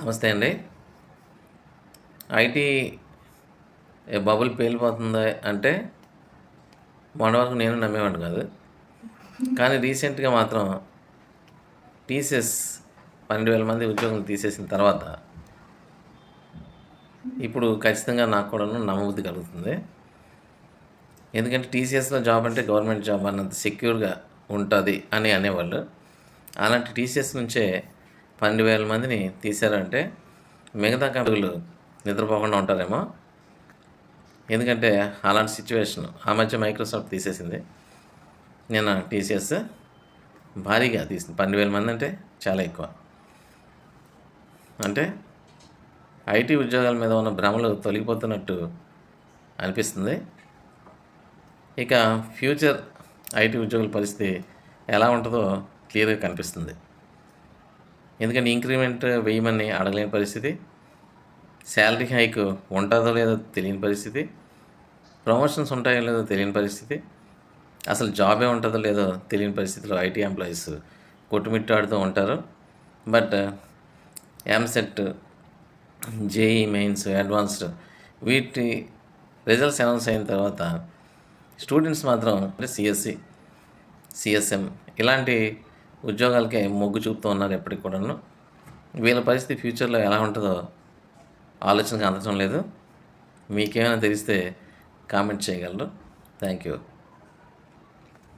నమస్తే అండి. IT bubble పేలిపోతుంది అంటే మొన్న వరకు నేను నమ్మేవాడు కాదు. కానీ రీసెంట్గా మాత్రం టీసీఎస్ పన్నెండు వేల మంది ఉద్యోగులు తీసేసిన తర్వాత ఇప్పుడు ఖచ్చితంగా నాకు కూడా నమ్మబుద్ధి కలుగుతుంది. ఎందుకంటే టీసీఎస్లో జాబ్ అంటే గవర్నమెంట్ జాబ్ అన్నంత సెక్యూర్గా ఉంటుంది అని అనేవాళ్ళు. అలాంటి టీసీఎస్ నుంచే పన్నెండు వేల మందిని తీశారంటే మిగతా కంపెనీలు నిద్రపోకుండా ఉంటారేమో. ఎందుకంటే అలాంటి సిచ్యువేషన్. ఆ మధ్య మైక్రోసాఫ్ట్ తీసేసింది. నిన్న టీసీఎస్ భారీగా తీసింది. పన్నెండు వేల మంది అంటే చాలా ఎక్కువ. అంటే ఐటీ ఉద్యోగాల మీద ఉన్న భ్రమలు తొలగిపోతున్నట్టు అనిపిస్తుంది. ఇక ఫ్యూచర్ ఐటీ ఉద్యోగుల పరిస్థితి ఎలా ఉంటుందో క్లియర్గా కనిపిస్తుంది. ఎందుకంటే ఇంక్రిమెంట్ వేయమని అడగలేని పరిస్థితి. శాలరీ హైక్ ఉంటుందో లేదో తెలియని పరిస్థితి. ప్రమోషన్స్ ఉంటాయో లేదో తెలియని పరిస్థితి. అసలు జాబే ఉంటుందో లేదో తెలియని పరిస్థితిలో ఐటీ ఎంప్లాయీస్ కొట్టుమిట్టాడుతూ ఉంటారు. But EAMCET JEE mains advanced వీటి రిజల్ట్స్ అనౌన్స్ అయిన తర్వాత స్టూడెంట్స్ మాత్రం సిఎస్సి సిఎస్ఎం ఇలాంటి ఉద్యోగాలకే మొగ్గు చూపుతూ ఉన్నారు ఎప్పటికి కూడాను. వీళ్ళ పరిస్థితి ఫ్యూచర్లో ఎలా ఉంటుందో ఆలోచనకు అందడం లేదు. మీకేమైనా తెలిస్తే కామెంట్ చేయగలరు. Thank you